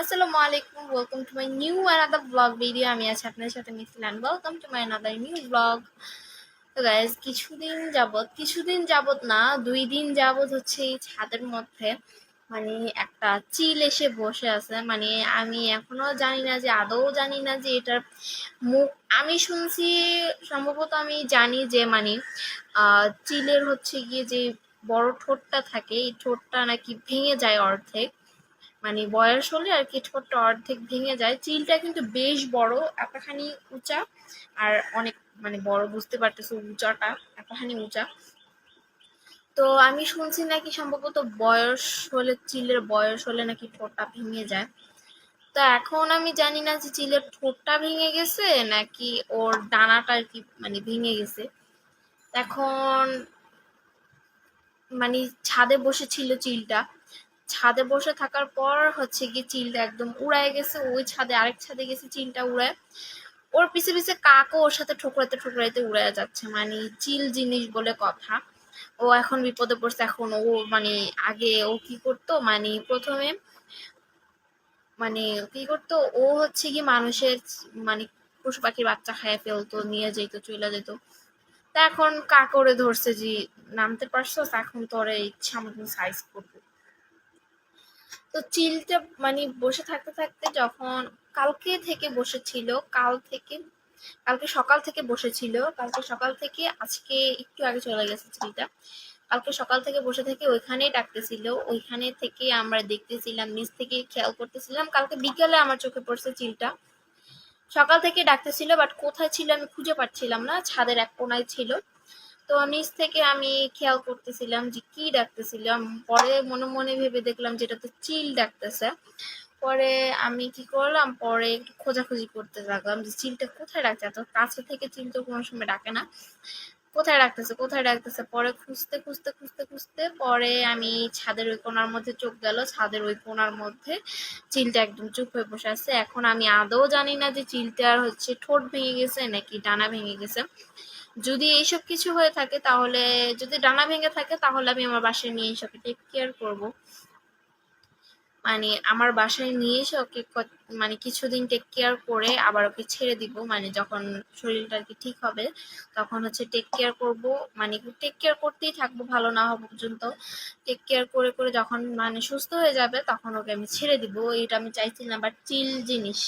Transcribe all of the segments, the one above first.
আসসালামু আলাইকুম welcome to my new another blog video আমি আছি আপনার সাথে Mithilan welcome to my another new blog তো গাইজ কিছুদিন যাবত কিছুদিন যাবত না, দুই দিন যাবত হচ্ছে এই ছাদের মধ্যে মানে একটা চিল এসে বসে আছে। মানে আমি এখনও জানি না যে, আদৌ জানি না যে এটার মুখ, আমি শুনছি, সম্ভবত আমি জানি যে মানে চিলের হচ্ছে গিয়ে যে বড় ঠোঁটটা থাকে, এই ঠোঁটটা নাকি ভেঙে যায় অর্ধেক। মানে বয়স হলে আর কি ঠোঁটটা অর্ধেক ভেঙে যায়। চিলটা কিন্তু বেশ বড়, এতখানি উঁচা, আর অনেক মানে বড় বুঝতে পারতেছো উঁচাটা, এতখানি উঁচা। তো আমি শুনছি নাকি সম্ভবত বয়স হলে, চিলের বয়স হলে নাকি ঠোঁটটা ভেঙে যায়। তো এখন আমি জানি না যে চিলের ঠোঁটটা ভেঙে গেছে নাকি ওর ডানাটা আর কি মানে ভেঙে গেছে। এখন মানে ছাদে বসেছিল চিলটা। ছাদে বসে থাকার পর হচ্ছে গিয়ে চিলটা একদম উড়ায় গেছে, ওই ছাদে আরেক ছাদে গেছে চিলটা উড়ায়। ওর পিছে পিছে কাকও ওর সাথে ঠোকরাইতে ঠোকরাইতে উড়ে যাচ্ছে মানে চিল জিনিস বলে কথা। ও এখন বিপদে পড়ছে, এখন ও মানে আগে ও কি করতো মানে প্রথমে মানে কি করতো, ও হচ্ছে কি মানুষের মানে পশু পাখির বাচ্চা খাইয়ে ফেলতো, নিয়ে যেত চলে যেত তা এখন কাকড়ে ধরছে যে, নামতে পারছ এখন তোর ইচ্ছা মতন সাইজ করব। তো চিলটা মানে বসে থাকতে থাকতে যখন কালকে থেকে বসেছিল, কাল থেকে, কালকে সকাল থেকে বসেছিল, কালকে সকাল থেকে আজকে একটু আগে চলে গেছে চিলটা। কালকে সকাল থেকে বসে থেকে ওইখানেই ডাকতেছিল, ওইখানে থেকে আমরা দেখতেছিলাম, নিচ থেকে খেয়াল করতেছিলাম, কালকে বিকেলে আমার চোখে পড়ছে চিলটা। সকাল থেকে ডাকতেছিল বাট কোথায় ছিল আমি খুঁজে পাচ্ছিলাম না, ছাদের এক কোনায় ছিল। তো নিচ থেকে আমি খেয়াল করতেছিলাম যে কি ডাকতেছিলাম। পরে মনে মনে ভেবে দেখলাম যেটা তো চিল ডাকতেছে। পরে আমি কি করলাম, পরে একটু খোঁজাখুঁজি করতে লাগলাম যে চিলটা কোথায় ডাকছে এত কাছে থেকে চিল তো কোনো সময় ডাকে না। কোথায় ডাকতেছে কোথায় ডাকতেছে পরে খুঁজতে খুঁজতে খুঁজতে খুঁজতে পরে আমি ছাদের ওই কোণার মধ্যে চোখ গেল। ছাদের ওই কোণার মধ্যে চিলটা একদম চুপ হয়ে বসে আছে। এখন আমি আদৌ জানি না যে চিলটার হচ্ছে ঠোঁট ভেঙে গেছে নাকি ডানা ভেঙে গেছে। যদি এইসব কিছু হয়ে থাকে তাহলে, যদি ডানা ভেঙে থাকে তাহলে আমি আমার বাসায় নিয়ে এসে ওকে টেক কেয়ার করব। মানে আমার বাসায় নিয়ে এসে ওকে মানে কিছুদিন টেক কেয়ার করে আবার ওকে ছেড়ে দিব। মানে যখন শরীরটা আর কি ঠিক হবে তখন হচ্ছে টেক কেয়ার করব। মানে টেক কেয়ার করতেই থাকব ভালো না হওয়া পর্যন্ত। টেক কেয়ার করে করে যখন মানে সুস্থ হয়ে যাবে তখন ওকে আমি ছেড়ে দিব। এটা আমি চাইছিলাম বাট চিল জিনিস।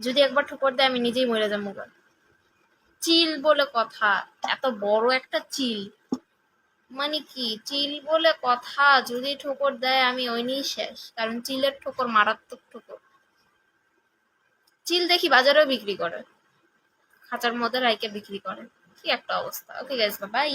যদি একবার ঠোকর দেয় আমি নিজেই মরে যাব। চিল বলে কথা, এত বড় একটা চিল। মানে কি, চিল বলে কথা যদি ঠোকর দেয় আমি ওই নিয়েই শেষ, কারণ চিলের ঠোকর মারাত্মক ঠোকর। চিল দেখি বাজারেও বিক্রি করে, খাঁচার মধ্যে রাইকে বিক্রি করে। কি একটা অবস্থা। Okay guys bye